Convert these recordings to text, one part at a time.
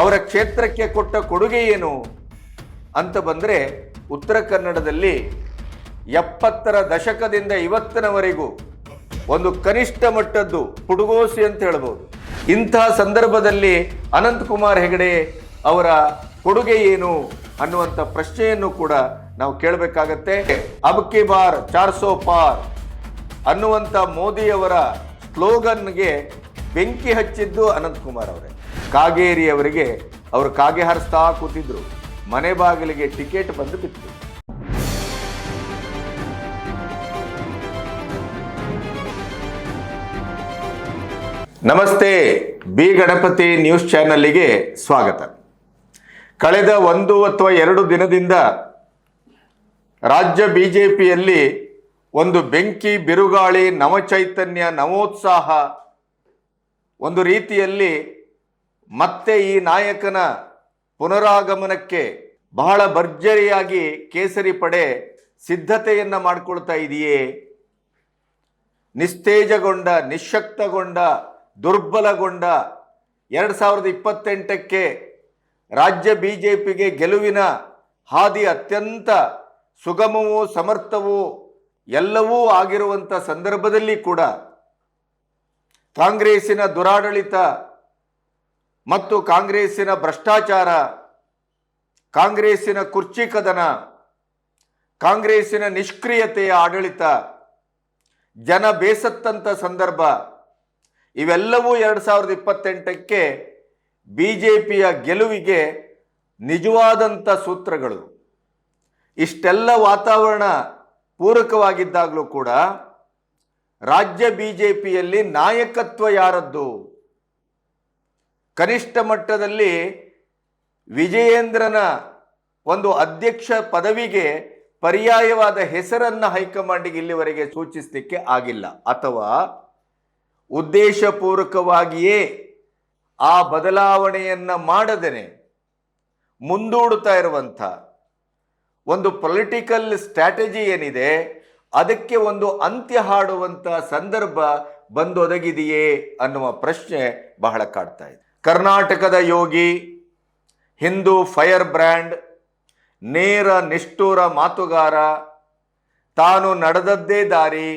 ಅವರ ಕ್ಷೇತ್ರಕ್ಕೆ ಕೊಟ್ಟ ಕೊಡುಗೆ ಏನು ಅಂತ ಬಂದರೆ ಉತ್ತರ ಕನ್ನಡದಲ್ಲಿ ಎಪ್ಪತ್ತರ ದಶಕದಿಂದ ಇವತ್ತಿನವರೆಗೂ ಒಂದು ಕನಿಷ್ಠ ಮಟ್ಟದ್ದು ಪುಡುಗೋಸಿ ಅಂತ ಹೇಳ್ಬೋದು. ಇಂತಹ ಸಂದರ್ಭದಲ್ಲಿ ಅನಂತಕುಮಾರ್ ಹೆಗಡೆ ಅವರ ಕೊಡುಗೆ ಏನು ಅನ್ನುವಂಥ ಪ್ರಶ್ನೆಯನ್ನು ಕೂಡ ನಾವು ಕೇಳಬೇಕಾಗತ್ತೆ. ಅಬ್ಕಿ ಬಾರ್ ಚಾರ್ಸೋ ಪಾರ್ ಅನ್ನುವಂಥ ಮೋದಿಯವರ ಸ್ಲೋಗನ್ಗೆ ಬೆಂಕಿ ಹಚ್ಚಿದ್ದು ಅನಂತಕುಮಾರ್ ಅವರೇ. ಕಾಗೇರಿ ಅವರಿಗೆ ಅವರು ಕಾಗೆ ಹರಿಸ್ತಾ ಕೂತಿದ್ರು. ಮನೆ ಬಾಗಿಲಿಗೆ ಟಿಕೆಟ್ ಬಂದು ಬಿತ್ತು. ನಮಸ್ತೆ, ಬಿ ಗಣಪತಿ ನ್ಯೂಸ್ ಚಾನಲ್ಗೆ ಸ್ವಾಗತ. ಕಳೆದ ಒಂದು ಅಥವಾ ಎರಡು ದಿನದಿಂದ ರಾಜ್ಯ ಬಿಜೆಪಿಯಲ್ಲಿ ಒಂದು ಬೆಂಕಿ, ಬಿರುಗಾಳಿ, ನವಚೈತನ್ಯ, ನವೋತ್ಸಾಹ ಒಂದು ರೀತಿಯಲ್ಲಿ ಮತ್ತೆ ಈ ನಾಯಕನ ಪುನರಾಗಮನಕ್ಕೆ ಬಹಳ ಭರ್ಜರಿಯಾಗಿ ಕೇಸರಿ ಪಡೆ ಸಿದ್ಧತೆಯನ್ನ ಮಾಡಿಕೊಳ್ತಾ ಇದೆಯೇ. ನಿಸ್ತೇಜಗೊಂಡ ನಿಶಕ್ತಗೊಂಡ ದುರ್ಬಲಗೊಂಡ ಎರಡು ಸಾವಿರದ ಇಪ್ಪತ್ತೆಂಟಕ್ಕೆ ರಾಜ್ಯ ಬಿ ಜೆ ಪಿಗೆ ಗೆಲುವಿನ ಹಾದಿ ಅತ್ಯಂತ ಸುಗಮವೂ ಸಮರ್ಥವೂ ಎಲ್ಲವೂ ಆಗಿರುವಂಥ ಸಂದರ್ಭದಲ್ಲಿ ಕೂಡ ಕಾಂಗ್ರೆಸ್ಸಿನ ದುರಾಡಳಿತ ಮತ್ತು ಕಾಂಗ್ರೆಸ್ಸಿನ ಭ್ರಷ್ಟಾಚಾರ, ಕಾಂಗ್ರೆಸ್ಸಿನ ಕುರ್ಚಿ ಕದನ ಕಾಂಗ್ರೆಸ್ಸಿನ ನಿಷ್ಕ್ರಿಯತೆಯ ಆಡಳಿತ, ಜನ ಬೇಸತ್ತಂಥ ಸಂದರ್ಭ, ಇವೆಲ್ಲವೂ ಎರಡು ಸಾವಿರದ ಇಪ್ಪತ್ತೆಂಟಕ್ಕೆ ಬಿ ಜೆ ಪಿಯ ಗೆಲುವಿಗೆ ನಿಜವಾದಂಥ ಸೂತ್ರಗಳು. ಇಷ್ಟೆಲ್ಲ ವಾತಾವರಣ ಪೂರಕವಾಗಿದ್ದಾಗಲೂ ಕೂಡ ರಾಜ್ಯ ಬಿ ಜೆ ಪಿಯಲ್ಲಿ ನಾಯಕತ್ವ ಯಾರದ್ದು? ಕನಿಷ್ಠ ಮಟ್ಟದಲ್ಲಿ ವಿಜಯೇಂದ್ರನ ಒಂದು ಅಧ್ಯಕ್ಷ ಪದವಿಗೆ ಪರ್ಯಾಯವಾದ ಹೆಸರನ್ನು ಹೈಕಮಾಂಡಿಗೆ ಇಲ್ಲಿವರೆಗೆ ಸೂಚಿಸಲಿಕ್ಕೆ ಆಗಿಲ್ಲ. ಅಥವಾ ಉದ್ದೇಶಪೂರ್ವಕವಾಗಿಯೇ ಆ ಬದಲಾವಣೆಯನ್ನು ಮಾಡದೇನೆ ಮುಂದೂಡುತ್ತಾ ಇರುವಂಥ ಒಂದು ಪೊಲಿಟಿಕಲ್ ಸ್ಟ್ರಾಟಜಿ ಏನಿದೆ, ಅದಕ್ಕೆ ಒಂದು ಅಂತ್ಯ ಹಾಡುವಂಥ ಸಂದರ್ಭ ಬಂದೊದಗಿದೆಯೇ ಅನ್ನುವ ಪ್ರಶ್ನೆ ಬಹಳ ಕಾಡ್ತಾ ಇದೆ. ಕರ್ನಾಟಕದ ಯೋಗಿ, ಹಿಂದೂ ಫೈರ್ ಬ್ರ್ಯಾಂಡ್, ನೇರ ನಿಷ್ಠೂರ ಮಾತುಗಾರ, ತಾನು ನಡೆದದ್ದೇ ದಾರಿ,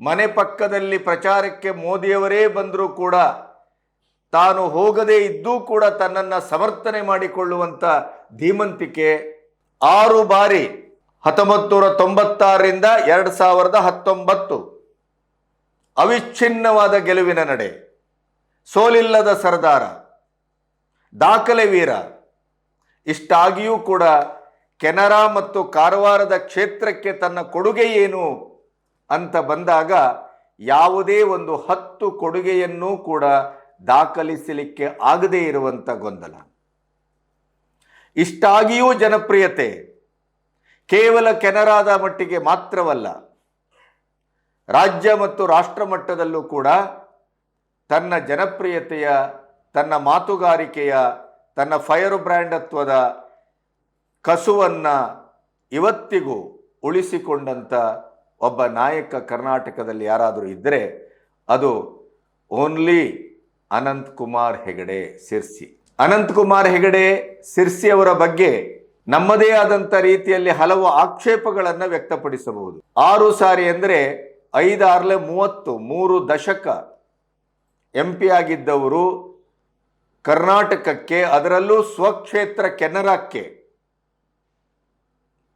ಮನೆ ಪಕ್ಕದಲ್ಲಿ ಪ್ರಚಾರಕ್ಕೆ ಮೋದಿಯವರೇ ಬಂದರೂ ಕೂಡ, ತಾನು ಹೋಗದೇ ಇದ್ದೂ ಕೂಡ ತನ್ನನ್ನು ಸಮರ್ಥನೆ ಮಾಡಿಕೊಳ್ಳುವಂಥ ಧೀಮಂತಿಕೆ ಆರು ಬಾರಿ ಹತ್ತೊಂಬತ್ತು ನೂರ ತೊಂಬತ್ತಾರರಿಂದ ಎರಡು ಸಾವಿರದ ಹತ್ತೊಂಬತ್ತು ಅವಿಚ್ಛಿನ್ನವಾದ ಗೆಲುವಿನ ನಡೆ. ಸೋಲಿಲ್ಲದ ಸರದಾರ, ದಾಖಲೆ ವೀರ. ಇಷ್ಟಾಗಿಯೂ ಕೂಡ ಕೆನರಾ ಮತ್ತು ಕಾರವಾರದ ಕ್ಷೇತ್ರಕ್ಕೆ ತನ್ನ ಕೊಡುಗೆ ಏನು ಅಂತ ಬಂದಾಗ ಯಾವುದೇ ಒಂದು ಹತ್ತು ಕೊಡುಗೆಯನ್ನೂ ಕೂಡ ದಾಖಲಿಸಲಿಕ್ಕೆ ಆಗದೇ ಇರುವಂಥ ಗೊಂದಲ. ಇಷ್ಟಾಗಿಯೂ ಜನಪ್ರಿಯತೆ ಕೇವಲ ಕೆನರಾದ ಮಟ್ಟಿಗೆ ಮಾತ್ರವಲ್ಲ, ರಾಜ್ಯ ಮತ್ತು ರಾಷ್ಟ್ರ ಮಟ್ಟದಲ್ಲೂ ಕೂಡ ತನ್ನ ಜನಪ್ರಿಯತೆಯ, ತನ್ನ ಮಾತುಗಾರಿಕೆಯ, ತನ್ನ ಫೈರ್ ಬ್ರ್ಯಾಂಡತ್ವದ ಕಸುವನ್ನು ಇವತ್ತಿಗೂ ಉಳಿಸಿಕೊಂಡಂಥ ಒಬ್ಬ ನಾಯಕ ಕರ್ನಾಟಕದಲ್ಲಿ ಯಾರಾದರೂ ಇದ್ದರೆ ಅದು ಓನ್ಲಿ ಅನಂತ್ ಕುಮಾರ್ ಹೆಗಡೆ ಸಿರ್ಸಿ. ಅನಂತ್ ಕುಮಾರ್ ಹೆಗಡೆ ಸಿರ್ಸಿ ಅವರ ಬಗ್ಗೆ ನಮ್ಮದೇ ಆದಂಥ ರೀತಿಯಲ್ಲಿ ಹಲವು ಆಕ್ಷೇಪಗಳನ್ನು ವ್ಯಕ್ತಪಡಿಸಬಹುದು. ಆರು ಸಾರಿ ಅಂದರೆ ಐದಾರ್ಲೆ ಮೂವತ್ತು, ಮೂರು ದಶಕ ಎಂ ಪಿ ಆಗಿದ್ದವರು ಕರ್ನಾಟಕಕ್ಕೆ, ಅದರಲ್ಲೂ ಸ್ವಕ್ಷೇತ್ರ ಕೆನರಾಕ್ಕೆ,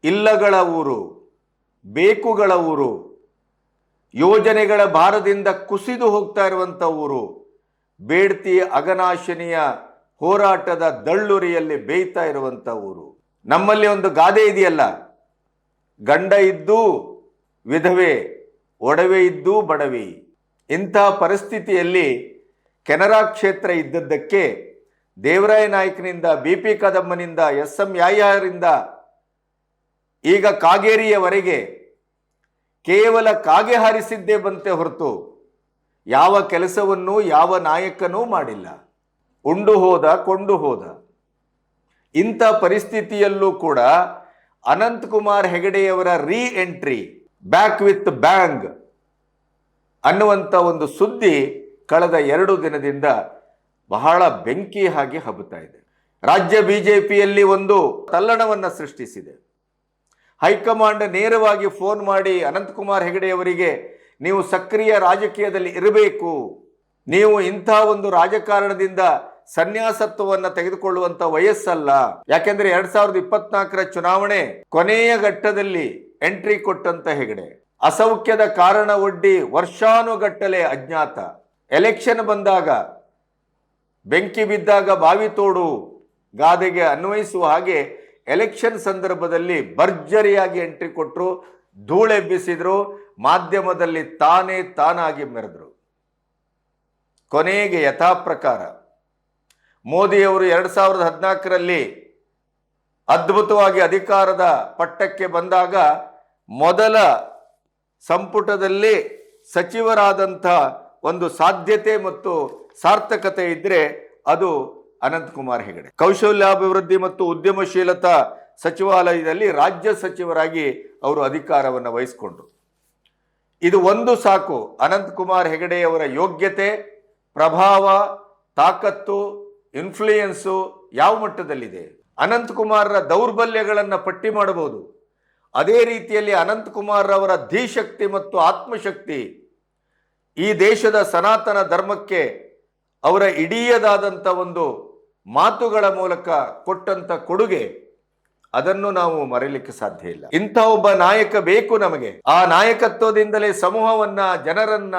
ಇಲ್ಲಗಳ ಊರು, ಬೇಕುಗಳ ಊರು, ಯೋಜನೆಗಳ ಭಾರದಿಂದ ಕುಸಿದು ಹೋಗ್ತಾ ಇರುವಂಥ ಊರು, ಬೇಡ್ತಿ ಅಗನಾಶಿನಿಯ ಹೋರಾಟದ ದಳ್ಳುರಿಯಲ್ಲಿ ಬೇಯ್ತಾ ಇರುವಂಥ ಊರು. ನಮ್ಮಲ್ಲಿ ಒಂದು ಗಾದೆ ಇದೆಯಲ್ಲ, ಗಂಡ ಇದ್ದು ವಿಧವೆ, ಒಡವೆ ಇದ್ದು ಬಡವಿ. ಇಂತಹ ಪರಿಸ್ಥಿತಿಯಲ್ಲಿ ಕೆನರಾ ಕ್ಷೇತ್ರ ಇದ್ದದ್ದಕ್ಕೆ ದೇವರಾಯ ನಾಯಕನಿಂದ ಬಿ ಪಿ ಕದಮ್ಮನಿಂದ ಎಸ್ ಎಂ ಯಾಯರಿಂದ ಈಗ ಕಾಗೇರಿಯವರೆಗೆ ಕೇವಲ ಕಾಗೆ ಹಾರಿಸಿದ್ದೇ ಬಂತೆ ಹೊರತು ಯಾವ ಕೆಲಸವನ್ನು, ಯಾವ ನಾಯಕನೂ ಮಾಡಿಲ್ಲ. ಉಂಡು ಹೋದ, ಕೊಂಡು ಹೋದ. ಇಂಥ ಪರಿಸ್ಥಿತಿಯಲ್ಲೂ ಕೂಡ ಅನಂತಕುಮಾರ್ ಹೆಗಡೆಯವರ ರೀ ಎಂಟ್ರಿ ಬ್ಯಾಕ್ ವಿತ್ ಬ್ಯಾಂಗ್ ಅನ್ನುವಂಥ ಒಂದು ಸುದ್ದಿ ಕಳೆದ ಎರಡು ದಿನದಿಂದ ಬಹಳ ಬೆಂಕಿ ಹಾಗೆ ಹಬ್ಬುತ್ತಾ ಇದೆ. ರಾಜ್ಯ ಬಿ ಜೆ ಪಿಯಲ್ಲಿ ಒಂದು ತಲ್ಲಣವನ್ನು ಸೃಷ್ಟಿಸಿದೆ. ಹೈಕಮಾಂಡ್ ನೇರವಾಗಿ ಫೋನ್ ಮಾಡಿ ಅನಂತಕುಮಾರ್ ಹೆಗಡೆಯವರಿಗೆ ನೀವು ಸಕ್ರಿಯ ರಾಜಕೀಯದಲ್ಲಿ ಇರಬೇಕು, ನೀವು ಇಂಥ ಒಂದು ರಾಜಕಾರಣದಿಂದ ಸನ್ಯಾಸತ್ವವನ್ನು ತೆಗೆದುಕೊಳ್ಳುವಂಥ ವಯಸ್ಸಲ್ಲ. ಯಾಕೆಂದರೆ ಎರಡು ಸಾವಿರದ ಇಪ್ಪತ್ನಾಲ್ಕರ ಚುನಾವಣೆ ಕೊನೆಯ ಘಟ್ಟದಲ್ಲಿ ಎಂಟ್ರಿ ಕೊಟ್ಟಂತ ಹೆಗಡೆ. ಅಸೌಖ್ಯದ ಕಾರಣ ಒಡ್ಡಿ ವರ್ಷಾನುಗಟ್ಟಲೆ ಅಜ್ಞಾತ. ಎಲೆಕ್ಷನ್ ಬಂದಾಗ ಬೆಂಕಿ ಬಿದ್ದಾಗ ಬಾವಿ ತೋಡು ಗಾದೆಗೆ ಅನ್ವಯಿಸುವ ಹಾಗೆ ಎಲೆಕ್ಷನ್ ಸಂದರ್ಭದಲ್ಲಿ ಭರ್ಜರಿಯಾಗಿ ಎಂಟ್ರಿ ಕೊಟ್ಟರು ಧೂಳೆಬ್ಬಿಸಿದ್ರು ಮಾಧ್ಯಮದಲ್ಲಿ ತಾನೇ ತಾನಾಗಿ ಮೆರೆದ್ರು. ಕೊನೆಗೆ ಯಥಾ ಪ್ರಕಾರ ಮೋದಿಯವರು ಎರಡು ಸಾವಿರದ ಹದಿನಾಲ್ಕರಲ್ಲಿ ಅದ್ಭುತವಾಗಿ ಅಧಿಕಾರದ ಪಟ್ಟಕ್ಕೆ ಬಂದಾಗ ಮೊದಲ ಸಂಪುಟದಲ್ಲಿ ಸಚಿವರಾದಂಥ ಒಂದು ಸಾಧ್ಯತೆ ಮತ್ತು ಸಾರ್ಥಕತೆ ಇದ್ದರೆ ಅದು ಅನಂತಕುಮಾರ್ ಹೆಗಡೆ. ಕೌಶಲ್ಯಾಭಿವೃದ್ಧಿ ಮತ್ತು ಉದ್ಯಮಶೀಲತಾ ಸಚಿವಾಲಯದಲ್ಲಿ ರಾಜ್ಯ ಸಚಿವರಾಗಿ ಅವರು ಅಧಿಕಾರವನ್ನು ವಹಿಸಿಕೊಂಡ್ರು. ಇದು ಒಂದು ಸಾಕು, ಅನಂತಕುಮಾರ್ ಹೆಗಡೆಯವರ ಯೋಗ್ಯತೆ, ಪ್ರಭಾವ, ತಾಕತ್ತು ಇನ್ಫ್ಲೂಯೆನ್ಸು ಯಾವ ಮಟ್ಟದಲ್ಲಿದೆ? ಅನಂತಕುಮಾರರ ದೌರ್ಬಲ್ಯಗಳನ್ನು ಪಟ್ಟಿ ಮಾಡಬಹುದು. ಅದೇ ರೀತಿಯಲ್ಲಿ ಅನಂತಕುಮಾರ್ ಅವರ ಧೀಶಕ್ತಿ ಮತ್ತು ಆತ್ಮಶಕ್ತಿ ಈ ದೇಶದ ಸನಾತನ ಧರ್ಮಕ್ಕೆ ಅವರ ಇಡೀಯದಾದಂಥ ಒಂದು ಮಾತುಗಳ ಮೂಲಕ ಕೊಟ್ಟಂಥ ಕೊಡುಗೆ, ಅದನ್ನು ನಾವು ಮರೆಯಲಿಕ್ಕೆ ಸಾಧ್ಯ ಇಲ್ಲ. ಇಂಥ ಒಬ್ಬ ನಾಯಕ ಬೇಕು ನಮಗೆ. ಆ ನಾಯಕತ್ವದಿಂದಲೇ ಸಮೂಹವನ್ನ, ಜನರನ್ನ,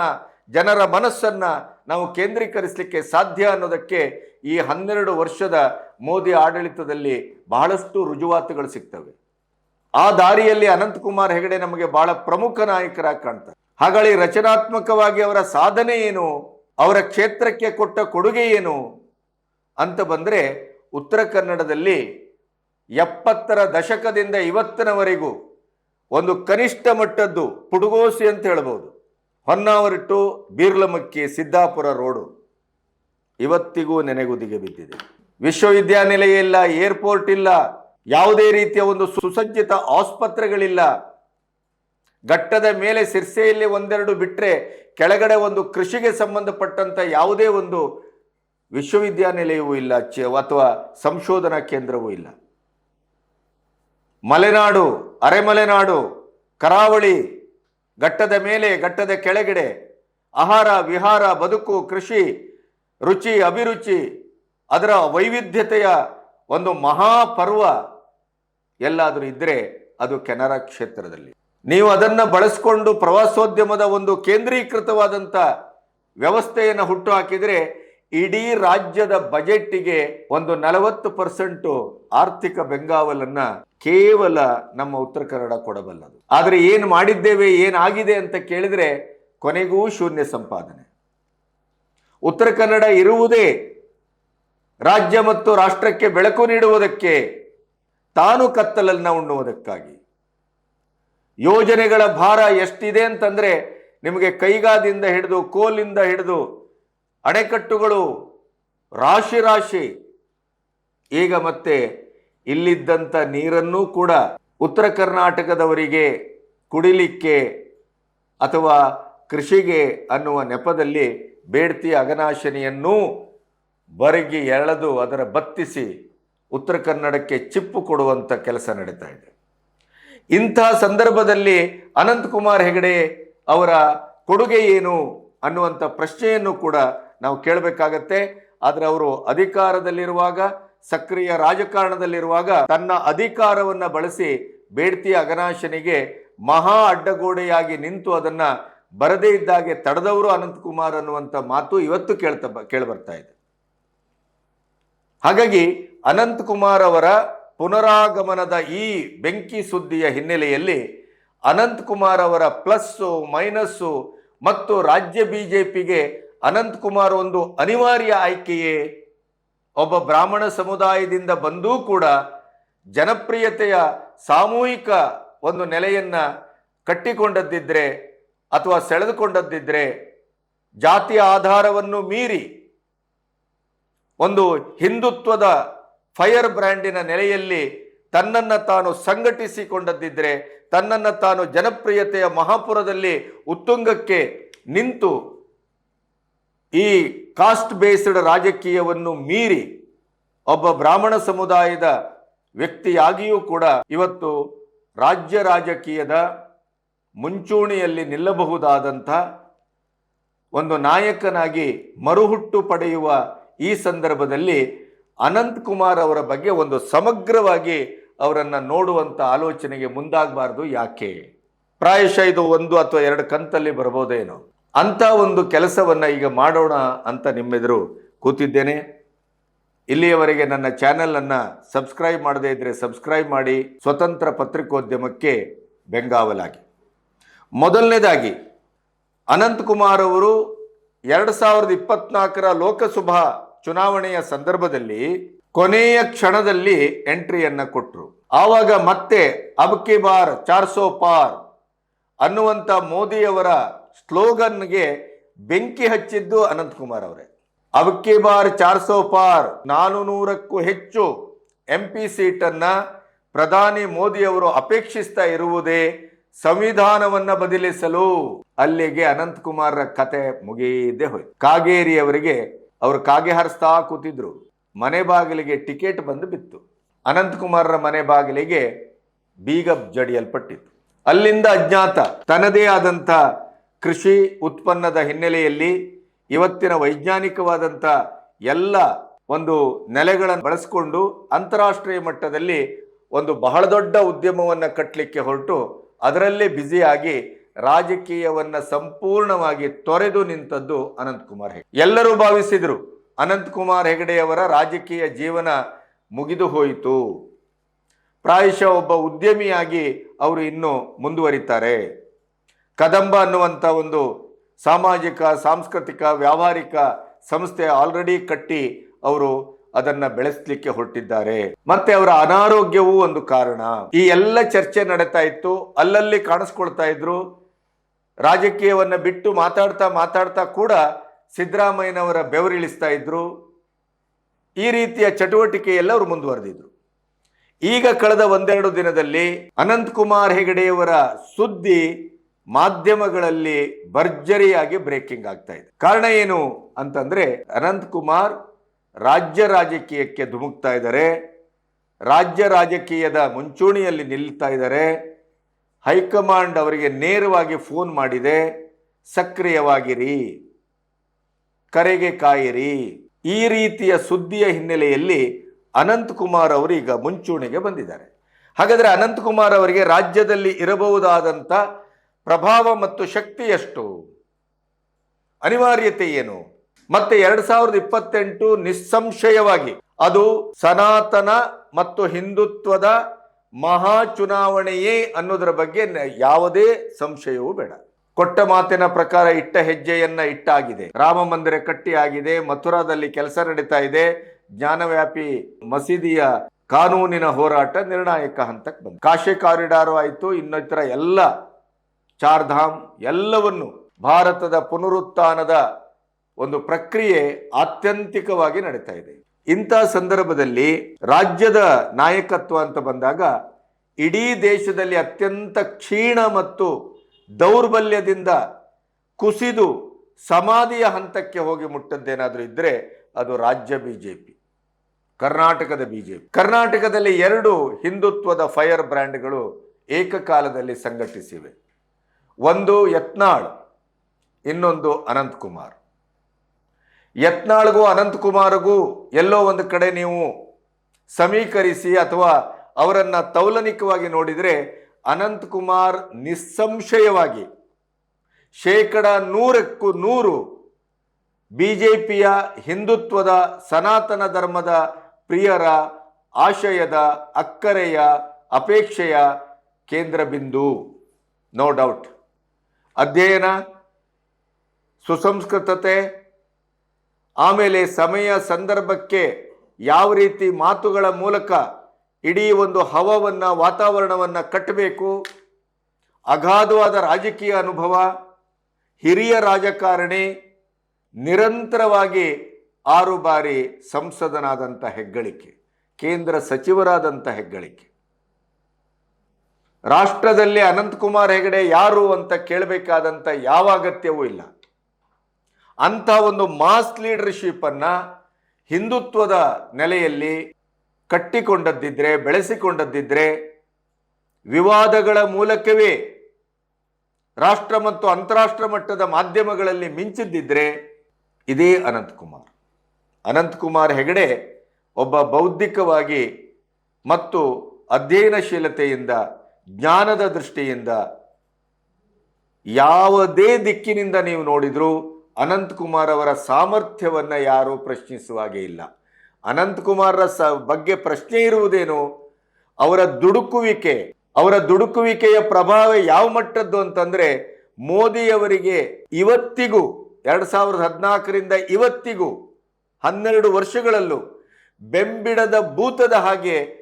ಜನರ ಮನಸ್ಸನ್ನ ನಾವು ಕೇಂದ್ರೀಕರಿಸಲಿಕ್ಕೆ ಸಾಧ್ಯ ಅನ್ನೋದಕ್ಕೆ ಈ ಹನ್ನೆರಡು ವರ್ಷದ ಮೋದಿ ಆಡಳಿತದಲ್ಲಿ ಬಹಳಷ್ಟು ರುಜುವಾತುಗಳು ಸಿಗ್ತವೆ. ಆ ದಾರಿಯಲ್ಲಿ ಅನಂತಕುಮಾರ್ ಹೆಗಡೆ ನಮಗೆ ಬಹಳ ಪ್ರಮುಖ ನಾಯಕರಾಗಿ ಕಾಣ್ತಾರೆ. ಹಾಗಾಗಿ ರಚನಾತ್ಮಕವಾಗಿ ಅವರ ಸಾಧನೆ ಏನು, ಅವರ ಕ್ಷೇತ್ರಕ್ಕೆ ಕೊಟ್ಟ ಕೊಡುಗೆ ಏನು ಅಂತ ಬಂದರೆ ಉತ್ತರ ಕನ್ನಡದಲ್ಲಿ ಎಪ್ಪತ್ತರ ದಶಕದಿಂದ ಇವತ್ತಿನವರೆಗೂ ಒಂದು ಕನಿಷ್ಠ ಮಟ್ಟದ್ದು ಪುಡುಗೋಸಿ ಅಂತ ಹೇಳ್ಬೋದು. Honnavar to Birlamakki Siddapur road. ಇವತ್ತಿಗೂ ನೆನೆಗುದಿಗೆ ಬಿದ್ದಿದೆ. ವಿಶ್ವವಿದ್ಯಾನಿಲಯ ಇಲ್ಲ, ಏರ್ಪೋರ್ಟ್ ಇಲ್ಲ ಯಾವುದೇ ರೀತಿಯ ಒಂದು ಸುಸಜ್ಜಿತ ಆಸ್ಪತ್ರೆಗಳಿಲ್ಲ. ಘಟ್ಟದ ಮೇಲೆ ಸಿರ್ಸೆಯಲ್ಲಿ ಒಂದೆರಡು ಬಿಟ್ಟರೆ ಕೆಳಗಡೆ ಒಂದು ಕೃಷಿಗೆ ಸಂಬಂಧಪಟ್ಟಂಥ ಯಾವುದೇ ಒಂದು ವಿಶ್ವವಿದ್ಯಾನಿಲಯವೂ ಇಲ್ಲ ಅಥವಾ ಸಂಶೋಧನಾ ಕೇಂದ್ರವೂ ಇಲ್ಲ. ಮಲೆನಾಡು, ಅರೆಮಲೆನಾಡು, ಕರಾವಳಿ ಘಟ್ಟದ ಮೇಲೆ, ಘಟ್ಟದ ಕೆಳಗಡೆ ಆಹಾರ, ವಿಹಾರ, ಬದುಕು, ಕೃಷಿ, ರುಚಿ, ಅಭಿರುಚಿ ಅದರ ವೈವಿಧ್ಯತೆಯ ಒಂದು ಮಹಾಪರ್ವ ಎಲ್ಲಾದರೂ ಇದ್ದರೆ ಅದು ಕೆನರಾ ಕ್ಷೇತ್ರದಲ್ಲಿ. ನೀವು ಅದನ್ನು ಬಳಸಿಕೊಂಡು ಪ್ರವಾಸೋದ್ಯಮದ ಒಂದು ಕೇಂದ್ರೀಕೃತವಾದಂಥ ವ್ಯವಸ್ಥೆಯನ್ನು ಹುಟ್ಟು ಹಾಕಿದರೆ ಇಡೀ ರಾಜ್ಯದ ಬಜೆಟ್ಟಿಗೆ ಒಂದು ನಲವತ್ತು ಪರ್ಸೆಂಟು ಆರ್ಥಿಕ ಬೆಂಗಾವಲನ್ನ ಕೇವಲ ನಮ್ಮ ಉತ್ತರ ಕನ್ನಡ ಕೊಡಬಲ್ಲದು ಆದರೆ ಏನು ಮಾಡಿದ್ದೇವೆ ಏನಾಗಿದೆ ಅಂತ ಕೇಳಿದ್ರೆ ಕೊನೆಗೂ ಶೂನ್ಯ ಸಂಪಾದನೆ. ಉತ್ತರ ಕನ್ನಡ ಇರುವುದೇ ರಾಜ್ಯ ಮತ್ತು ರಾಷ್ಟ್ರಕ್ಕೆ ಬೆಳಕು ನೀಡುವುದಕ್ಕೆ ತಾನು ಕತ್ತಲನ್ನ ಉಣ್ಣುವುದಕ್ಕಾಗಿ. ಯೋಜನೆಗಳ ಭಾರ ಎಷ್ಟಿದೆ ಅಂತಂದ್ರೆ ನಿಮಗೆ ಕೈಗಾದಿಂದ ಹಿಡಿದು ಕೋಲಿಂದ ಹಿಡಿದು ಅಣೆಕಟ್ಟುಗಳು ರಾಶಿ ರಾಶಿ. ಈಗ ಮತ್ತೆ ಇಲ್ಲಿದ್ದಂಥ ನೀರನ್ನೂ ಕೂಡ ಉತ್ತರ ಕರ್ನಾಟಕದವರಿಗೆ ಕುಡಿಲಿಕ್ಕೆ ಅಥವಾ ಕೃಷಿಗೆ ಅನ್ನುವ ನೆಪದಲ್ಲಿ ಬೇಡ್ತಿ ಅಗನಾಶಿನಿಯನ್ನೂ ಬರಗಿ ಎಳೆದು ಅದರ ಬತ್ತಿಸಿ ಉತ್ತರ ಕನ್ನಡಕ್ಕೆ ಚಿಪ್ಪು ಕೊಡುವಂಥ ಕೆಲಸ ನಡೀತಾ ಇದೆ. ಇಂಥ ಸಂದರ್ಭದಲ್ಲಿ ಅನಂತಕುಮಾರ್ ಹೆಗಡೆ ಅವರ ಕೊಡುಗೆ ಏನು ಅನ್ನುವಂಥ ಪ್ರಶ್ನೆಯನ್ನು ಕೂಡ ನಾವು ಕೇಳಬೇಕಾಗತ್ತೆ. ಆದರೆ ಅವರು ಅಧಿಕಾರದಲ್ಲಿರುವಾಗ, ಸಕ್ರಿಯ ರಾಜಕಾರಣದಲ್ಲಿರುವಾಗ ತನ್ನ ಅಧಿಕಾರವನ್ನು ಬಳಸಿ ಬೇಡ್ತಿ ಅಗನಾಶನಿಗೆ ಮಹಾ ಅಡ್ಡಗೋಡೆಯಾಗಿ ನಿಂತು ಅದನ್ನು ಬರದೇ ಇದ್ದಾಗೆ ತಡೆದವರು ಅನಂತಕುಮಾರ್ ಅನ್ನುವಂಥ ಮಾತು ಇವತ್ತು ಕೇಳ್ತಾ ಕೇಳಿಬರ್ತಾ ಇದೆ. ಹಾಗಾಗಿ ಅನಂತಕುಮಾರ್ ಅವರ ಪುನರಾಗಮನದ ಈ ಬೆಂಕಿ ಸುದ್ದಿಯ ಹಿನ್ನೆಲೆಯಲ್ಲಿ ಅನಂತಕುಮಾರ್ ಅವರ ಪ್ಲಸ್ಸು, ಮೈನಸ್ಸು ಮತ್ತು ರಾಜ್ಯ ಬಿ ಜೆ ಪಿಗೆ ಅನಂತಕುಮಾರ್ ಒಂದು ಅನಿವಾರ್ಯ ಆಯ್ಕೆಯೇ. ಒಬ್ಬ ಬ್ರಾಹ್ಮಣ ಸಮುದಾಯದಿಂದ ಬಂದೂ ಕೂಡ ಜನಪ್ರಿಯತೆಯ ಸಾಮೂಹಿಕ ಒಂದು ನೆಲೆಯನ್ನು ಕಟ್ಟಿಕೊಂಡದ್ದಿದ್ರೆ ಅಥವಾ ಸೆಳೆದುಕೊಂಡದ್ದಿದ್ರೆ ಜಾತಿಯ ಆಧಾರವನ್ನು ಮೀರಿ ಒಂದು ಹಿಂದುತ್ವದ ಫೈರ್ ಬ್ರ್ಯಾಂಡಿನ ನೆಲೆಯಲ್ಲಿ ತನ್ನನ್ನು ತಾನು ಸಂಘಟಿಸಿಕೊಂಡದ್ದಿದ್ದರೆ ತನ್ನನ್ನು ತಾನು ಜನಪ್ರಿಯತೆಯ ಮಹಾಪುರದಲ್ಲಿ ಉತ್ತುಂಗಕ್ಕೆ ನಿಂತು ಈ ಕಾಸ್ಟ್ ಬೇಸ್ಡ್ ರಾಜಕೀಯವನ್ನು ಮೀರಿ ಒಬ್ಬ ಬ್ರಾಹ್ಮಣ ಸಮುದಾಯದ ವ್ಯಕ್ತಿಯಾಗಿಯೂ ಕೂಡ ಇವತ್ತು ರಾಜ್ಯ ರಾಜಕೀಯದ ಮುಂಚೂಣಿಯಲ್ಲಿ ನಿಲ್ಲಬಹುದಾದಂಥ ಒಂದು ನಾಯಕನಾಗಿ ಮರುಹುಟ್ಟು ಪಡೆಯುವ ಈ ಸಂದರ್ಭದಲ್ಲಿ ಅನಂತ್ ಕುಮಾರ್ ಅವರ ಬಗ್ಗೆ ಒಂದು ಸಮಗ್ರವಾಗಿ ಅವರನ್ನು ನೋಡುವಂಥ ಆಲೋಚನೆಗೆ ಮುಂದಾಗಬಾರ್ದು ಯಾಕೆ? ಪ್ರಾಯಶಃ ಇದು ಒಂದು ಅಥವಾ ಎರಡು ಕಂತಲ್ಲಿ ಬರ್ಬೋದೇನೋ. ಅಂತ ಒಂದು ಕೆಲಸವನ್ನು ಈಗ ಮಾಡೋಣ ಅಂತ ನಿಮ್ಮೆದುರು ಕೂತಿದ್ದೇನೆ. ಇಲ್ಲಿಯವರೆಗೆ ನನ್ನ ಚಾನೆಲನ್ನು ಸಬ್ಸ್ಕ್ರೈಬ್ ಮಾಡದೇ ಇದ್ದರೆ ಸಬ್ಸ್ಕ್ರೈಬ್ ಮಾಡಿ, ಸ್ವತಂತ್ರ ಪತ್ರಿಕೋದ್ಯಮಕ್ಕೆ ಬೆಂಗಾವಲಾಗಿ. ಮೊದಲನೇದಾಗಿ, ಅನಂತಕುಮಾರ್ ಅವರು ಎರಡು ಸಾವಿರದ ಇಪ್ಪತ್ನಾಲ್ಕರ ಲೋಕಸಭಾ ಚುನಾವಣೆಯ ಸಂದರ್ಭದಲ್ಲಿ ಕೊನೆಯ ಕ್ಷಣದಲ್ಲಿ ಎಂಟ್ರಿಯನ್ನ ಕೊಟ್ಟರು ಆವಾಗ ಮತ್ತೆ ಅಬ್ಕಿ ಬಾರ್ ಚಾರ್ಸೋ ಪಾರ್ ಅನ್ನುವಂಥ ಮೋದಿಯವರ ಸ್ಲೋಗನ್ಗೆ ಬೆಂಕಿ ಹಚ್ಚಿದ್ದು ಅನಂತಕುಮಾರ್ ಅವರೇ. ಅಬ್ಕಿ ಬಾರ್ ಚಾರ್ಸೋ ಪಾರ್ ನಾನೂರಕ್ಕೂ ಹೆಚ್ಚು ಎಂ ಪಿ ಸೀಟನ್ನು ಪ್ರಧಾನಿ ಮೋದಿಯವರು ಅಪೇಕ್ಷಿಸ್ತಾ ಇರುವುದೇ ಸಂವಿಧಾನವನ್ನ ಬದಲಿಸಲು. ಅಲ್ಲಿಗೆ ಅನಂತಕುಮಾರ್ ಕತೆ ಮುಗಿಯದೇ ಹೋಯ್ತು. ಕಾಗೇರಿ ಅವರಿಗೆ ಅವರು ಕಾಗೆ ಹಾರಿಸ್ತಾ ಕೂತಿದ್ರು. ಮನೆ ಬಾಗಿಲಿಗೆ ಟಿಕೆಟ್ ಬಂದು ಬಿತ್ತು. ಅನಂತಕುಮಾರರ ಮನೆ ಬಾಗಿಲಿಗೆ ಬೀಗ ಜಡಿಯಲ್ಪಟ್ಟಿತ್ತು. ಅಲ್ಲಿಂದ ಅಜ್ಞಾತ, ತನ್ನದೇ ಆದಂಥ ಕೃಷಿ ಉತ್ಪನ್ನದ ಹಿನ್ನೆಲೆಯಲ್ಲಿ ಇವತ್ತಿನ ವೈಜ್ಞಾನಿಕವಾದಂಥ ಎಲ್ಲ ಒಂದು ನೆಲೆಗಳನ್ನು ಬಳಸಿಕೊಂಡು ಅಂತಾರಾಷ್ಟ್ರೀಯ ಮಟ್ಟದಲ್ಲಿ ಒಂದು ಬಹಳ ದೊಡ್ಡ ಉದ್ಯಮವನ್ನು ಕಟ್ಟಲಿಕ್ಕೆ ಹೊರಟು, ಅದರಲ್ಲೇ ಬ್ಯುಸಿಯಾಗಿ ರಾಜಕೀಯವನ್ನ ಸಂಪೂರ್ಣವಾಗಿ ತೊರೆದು ನಿಂತದ್ದು ಅನಂತಕುಮಾರ್ ಹೆಗಡೆ. ಎಲ್ಲರೂ ಭಾವಿಸಿದರು ಅನಂತಕುಮಾರ್ ಹೆಗಡೆಯವರ ರಾಜಕೀಯ ಜೀವನ ಮುಗಿದು ಹೋಯಿತು. ಪ್ರಾಯಶಃ ಒಬ್ಬ ಉದ್ಯಮಿಯಾಗಿ ಅವರು ಇನ್ನು ಮುಂದುವರಿತಾರೆ. ಕದಂಬ ಅನ್ನುವಂಥ ಒಂದು ಸಾಮಾಜಿಕ, ಸಾಂಸ್ಕೃತಿಕ, ವ್ಯಾವಹಾರಿಕ ಸಂಸ್ಥೆ ಆಲ್ರೆಡಿ ಕಟ್ಟಿ ಅವರು ಅದನ್ನ ಬೆಳೆಸಲಿಕ್ಕೆ ಹೊರಟಿದ್ದಾರೆ. ಮತ್ತೆ ಅವರ ಅನಾರೋಗ್ಯವೂ ಒಂದು ಕಾರಣ. ಈ ಎಲ್ಲ ಚರ್ಚೆ ನಡೀತಾ ಇತ್ತು, ಅಲ್ಲಲ್ಲಿ ಕಾಣಿಸ್ಕೊಳ್ತಾ ಇದ್ರು ರಾಜಕೀಯವನ್ನ ಬಿಟ್ಟು ಮಾತಾಡ್ತಾ ಮಾತಾಡ್ತಾ ಕೂಡ ಸಿದ್ದರಾಮಯ್ಯನವರ ಬೆವರಿಳಿಸ್ತಾ ಇದ್ರು. ಈ ರೀತಿಯ ಚಟುವಟಿಕೆ ಎಲ್ಲ ಅವರು ಮುಂದುವರೆದಿದ್ರು. ಈಗ ಕಳೆದ ಒಂದೆರಡು ದಿನದಲ್ಲಿ ಅನಂತಕುಮಾರ್ ಹೆಗಡೆಯವರ ಸುದ್ದಿ ಮಾಧ್ಯಮಗಳಲ್ಲಿ ಭರ್ಜರಿಯಾಗಿ ಬ್ರೇಕಿಂಗ್ ಆಗ್ತಾ ಇದೆ. ಕಾರಣ ಏನು ಅಂತಂದ್ರೆ ಅನಂತಕುಮಾರ್ ರಾಜ್ಯ ರಾಜಕೀಯಕ್ಕೆ ಧುಮುಕ್ತಾ ಇದ್ದಾರೆ. ರಾಜ್ಯ ರಾಜಕೀಯದ ಮುಂಚೂಣಿಯಲ್ಲಿ ನಿಲ್ತಾ ಇದ್ದಾರೆ. ಹೈಕಮಾಂಡ್ ಅವರಿಗೆ ನೇರವಾಗಿ ಫೋನ್ ಮಾಡಿದೆ, ಸಕ್ರಿಯವಾಗಿರಿ, ಕರೆಗೆ ಕಾಯಿರಿ. ಈ ರೀತಿಯ ಸುದ್ದಿಯ ಹಿನ್ನೆಲೆಯಲ್ಲಿ ಅನಂತಕುಮಾರ್ ಅವರು ಈಗ ಮುಂಚೂಣಿಗೆ ಬಂದಿದ್ದಾರೆ. ಹಾಗಾದರೆ ಅನಂತಕುಮಾರ್ ಅವರಿಗೆ ರಾಜ್ಯದಲ್ಲಿ ಇರಬಹುದಾದಂಥ ಪ್ರಭಾವ ಮತ್ತು ಶಕ್ತಿ ಎಷ್ಟು? ಅನಿವಾರ್ಯತೆ ಏನು? ಮತ್ತೆ ಎರಡ್ ಸಾವಿರದ ಇಪ್ಪತ್ತೆಂಟು ನಿಸ್ಸಂಶಯವಾಗಿ ಅದು ಸನಾತನ ಮತ್ತು ಹಿಂದುತ್ವದ ಮಹಾ ಚುನಾವಣೆಯೇ ಅನ್ನೋದರ ಬಗ್ಗೆ ಯಾವುದೇ ಸಂಶಯವೂ ಬೇಡ. ಕೊಟ್ಟ ಮಾತಿನ ಪ್ರಕಾರ ಇಟ್ಟ ಹೆಜ್ಜೆಯನ್ನ ಇಟ್ಟಾಗಿದೆ. ರಾಮ ಮಂದಿರ ಕಟ್ಟಿ ಮಥುರಾದಲ್ಲಿ ಕೆಲಸ ನಡೀತಾ ಇದೆ. ಜ್ಞಾನವ್ಯಾಪಿ ಮಸೀದಿಯ ಕಾನೂನಿನ ಹೋರಾಟ ನಿರ್ಣಾಯಕ ಹಂತಕ್ಕೆ ಬಂದ ಕಾಶಿ ಕಾರಿಡಾರ್ ಆಯಿತು, ಇನ್ನಿತರ ಎಲ್ಲ ಚಾರ್ಧಾಮ್ ಎಲ್ಲವನ್ನು ಭಾರತದ ಪುನರುತ್ಥಾನದ ಒಂದು ಪ್ರಕ್ರಿಯೆ ಆತ್ಯಂತಿಕವಾಗಿ ನಡೀತಾ ಇದೆ. ಇಂಥ ಸಂದರ್ಭದಲ್ಲಿ ರಾಜ್ಯದ ನಾಯಕತ್ವ ಅಂತ ಬಂದಾಗ ಇಡೀ ದೇಶದಲ್ಲಿ ಅತ್ಯಂತ ಕ್ಷೀಣ ಮತ್ತು ದೌರ್ಬಲ್ಯದಿಂದ ಕುಸಿದು ಸಮಾಧಿಯ ಹಂತಕ್ಕೆ ಹೋಗಿ ಮುಟ್ಟದ್ದೇನಾದರೂ ಇದ್ದರೆ ಅದು ರಾಜ್ಯ ಬಿ ಜೆ ಪಿ ಕರ್ನಾಟಕದ ಬಿ ಜೆ ಪಿ ಕರ್ನಾಟಕದಲ್ಲಿ ಎರಡು ಹಿಂದುತ್ವದ ಫೈರ್ ಬ್ರ್ಯಾಂಡ್ಗಳು ಏಕಕಾಲದಲ್ಲಿ ಸಂಘಟಿಸಿವೆ. ಒಂದು ಯತ್ನಾಳ್, ಇನ್ನೊಂದು ಅನಂತಕುಮಾರ್ ಯತ್ನಾಳ್ಗೂ, ಅನಂತಕುಮಾರ್ಗೂ ಎಲ್ಲೋ ಒಂದು ಕಡೆ ನೀವು ಸಮೀಕರಿಸಿ ಅಥವಾ ಅವರನ್ನು ತೌಲನಿಕವಾಗಿ ನೋಡಿದರೆ ಅನಂತಕುಮಾರ್ ನಿಸ್ಸಂಶಯವಾಗಿ ಶೇಕಡ ನೂರಕ್ಕೂ ನೂರು ಬಿ ಜೆ ಪಿಯ ಹಿಂದುತ್ವದ ಸನಾತನ ಧರ್ಮದ ಪ್ರಿಯರ ಆಶಯದ ಅಕ್ಕರೆಯ ಅಪೇಕ್ಷೆಯ ಕೇಂದ್ರ ಬಿಂದು. ನೋ ಡೌಟ್ ಅಧ್ಯಯನ, ಸುಸಂಸ್ಕೃತತೆ ಆಮೇಲೆ ಸಮಯ ಸಂದರ್ಭಕ್ಕೆ ಯಾವ ರೀತಿ ಮಾತುಗಳ ಮೂಲಕ ಇಡೀ ಒಂದು ಹವವನ್ನು, ವಾತಾವರಣವನ್ನು ಕಟ್ಟಬೇಕು? ಅಗಾಧವಾದ ರಾಜಕೀಯ ಅನುಭವ, ಹಿರಿಯ ರಾಜಕಾರಣಿ, ನಿರಂತರವಾಗಿ ಆರು ಬಾರಿ ಸಂಸದನಾದಂಥ ಹೆಗ್ಗಳಿಕೆ, ಕೇಂದ್ರ ಸಚಿವರಾದಂಥ ಹೆಗ್ಗಳಿಕೆ. ರಾಷ್ಟ್ರದಲ್ಲಿ ಅನಂತಕುಮಾರ್ ಹೆಗಡೆ ಯಾರು ಅಂತ ಕೇಳಬೇಕಾದಂಥ ಯಾವ ಅಗತ್ಯವೂ ಇಲ್ಲ. ಅಂಥ ಒಂದು ಮಾಸ್ ಲೀಡರ್ಶಿಪ್ ಅನ್ನ ಹಿಂದುತ್ವದ ನೆಲೆಯಲ್ಲಿ ಕಟ್ಟಿಕೊಂಡದ್ದಿದ್ರೆ, ಬೆಳೆಸಿಕೊಂಡದ್ದಿದ್ರೆ ವಿವಾದಗಳ ಮೂಲಕವೇ ರಾಷ್ಟ್ರ ಮತ್ತು ಅಂತಾರಾಷ್ಟ್ರ ಮಟ್ಟದ ಮಾಧ್ಯಮಗಳಲ್ಲಿ ಮಿಂಚಿದ್ದಿದ್ರೆ ಇದೇ ಅನಂತಕುಮಾರ್. ಅನಂತಕುಮಾರ್ ಹೆಗಡೆ ಒಬ್ಬ ಬೌದ್ಧಿಕವಾಗಿ ಮತ್ತು ಅಧ್ಯಯನಶೀಲತೆಯಿಂದ, ಜ್ಞಾನದ ದೃಷ್ಟಿಯಿಂದ ಯಾವುದೇ ದಿಕ್ಕಿನಿಂದ ನೀವು ನೋಡಿದರೂ ಅನಂತಕುಮಾರ್ ಅವರ ಸಾಮರ್ಥ್ಯವನ್ನು ಯಾರೂ ಪ್ರಶ್ನಿಸುವಾಗೆ ಇಲ್ಲ. ಅನಂತಕುಮಾರರ ಸ ಬಗ್ಗೆ ಪ್ರಶ್ನೆ ಇರುವುದೇನು? ಅವರ ದುಡುಕುವಿಕೆ, ಅವರ ದುಡುಕುವಿಕೆಯ ಪ್ರಭಾವ ಯಾವ ಮಟ್ಟದ್ದು ಅಂತಂದರೆ ಮೋದಿಯವರಿಗೆ ಇವತ್ತಿಗೂ, ಎರಡು ಸಾವಿರದ ಹದಿನಾಲ್ಕರಿಂದ ಇವತ್ತಿಗೂ, ಹನ್ನೆರಡು ವರ್ಷಗಳಲ್ಲೂ ಬೆಂಬಿಡದ ಭೂತದ ಹಾಗೆ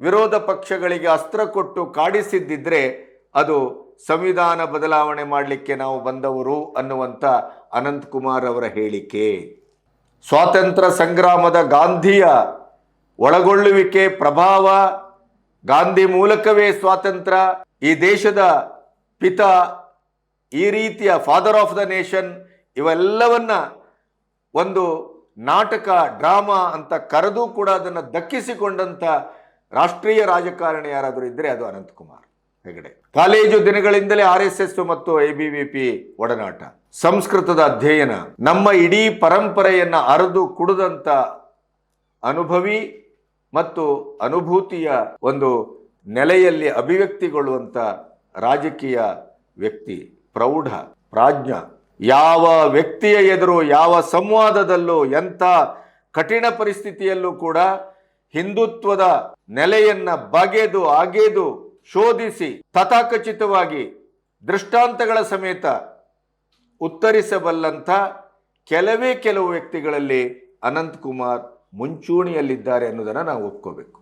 ವಿರೋಧ ಪಕ್ಷಗಳಿಗೆ ಅಸ್ತ್ರ ಕೊಟ್ಟು ಕಾಡಿಸಿದ್ದಿದ್ರೆ ಅದು ಸಂವಿಧಾನ ಬದಲಾವಣೆ ಮಾಡಲಿಕ್ಕೆ ನಾವು ಬಂದವರು ಅನ್ನುವಂಥ ಅನಂತಕುಮಾರ್ ಅವರ ಹೇಳಿಕೆ. ಸ್ವಾತಂತ್ರ್ಯ ಸಂಗ್ರಾಮದ ಗಾಂಧಿಯ ಒಳಗೊಳ್ಳುವಿಕೆ ಪ್ರಭಾವ ಗಾಂಧಿ ಮೂಲಕವೇ ಸ್ವಾತಂತ್ರ್ಯ. ಈ ದೇಶದ ಪಿತ, ಈ ರೀತಿಯ ಫಾದರ್ ಆಫ್ ದ ನೇಷನ್ ಇವೆಲ್ಲವನ್ನ ಒಂದು ನಾಟಕ, ಡ್ರಾಮಾ ಅಂತ ಕರೆದು ಕೂಡ ಅದನ್ನು ದಕ್ಕಿಸಿಕೊಂಡಂಥ ರಾಷ್ಟ್ರೀಯ ರಾಜಕಾರಣಿ ಯಾರಾದರೂ ಇದ್ದರೆ ಅದು ಅನಂತಕುಮಾರ್. ಹೆಗಡೆ. ಕಾಲೇಜು ದಿನಗಳಿಂದಲೇ ಆರ್ ಎಸ್ ಎಸ್ ಮತ್ತು ಐ ಬಿ ವಿ ಪಿ ಒಡನಾಟ. ಸಂಸ್ಕೃತದ ಅಧ್ಯಯನ. ನಮ್ಮ ಇಡೀ ಪರಂಪರೆಯನ್ನ ಅರೆದು ಕುಡಿದಂತ ಅನುಭವಿ ಮತ್ತು ಅನುಭೂತಿಯ ಒಂದು ನೆಲೆಯಲ್ಲಿ ಅಭಿವ್ಯಕ್ತಿಗೊಳ್ಳುವಂತ ರಾಜಕೀಯ ವ್ಯಕ್ತಿ, ಪ್ರೌಢ, ಪ್ರಾಜ್ಞ. ಯಾವ ವ್ಯಕ್ತಿಯ ಎದುರು, ಯಾವ ಸಂವಾದದಲ್ಲೂ, ಎಂಥ ಕಠಿಣ ಪರಿಸ್ಥಿತಿಯಲ್ಲೂ ಕೂಡ ಹಿಂದುತ್ವದ ನೆಲೆಯನ್ನು ಬಗೆದು, ಅಗೆದು ಶೋಧಿಸಿ ತಥಾಕಚಿತವಾಗಿ ದೃಷ್ಟಾಂತಗಳ ಸಮೇತ ಉತ್ತರಿಸಬಲ್ಲಂಥ ಕೆಲವೇ ಕೆಲವು ವ್ಯಕ್ತಿಗಳಲ್ಲಿ ಅನಂತಕುಮಾರ್ ಮುಂಚೂಣಿಯಲ್ಲಿದ್ದಾರೆ ಅನ್ನೋದನ್ನು ನಾವು ಒಪ್ಕೋಬೇಕು.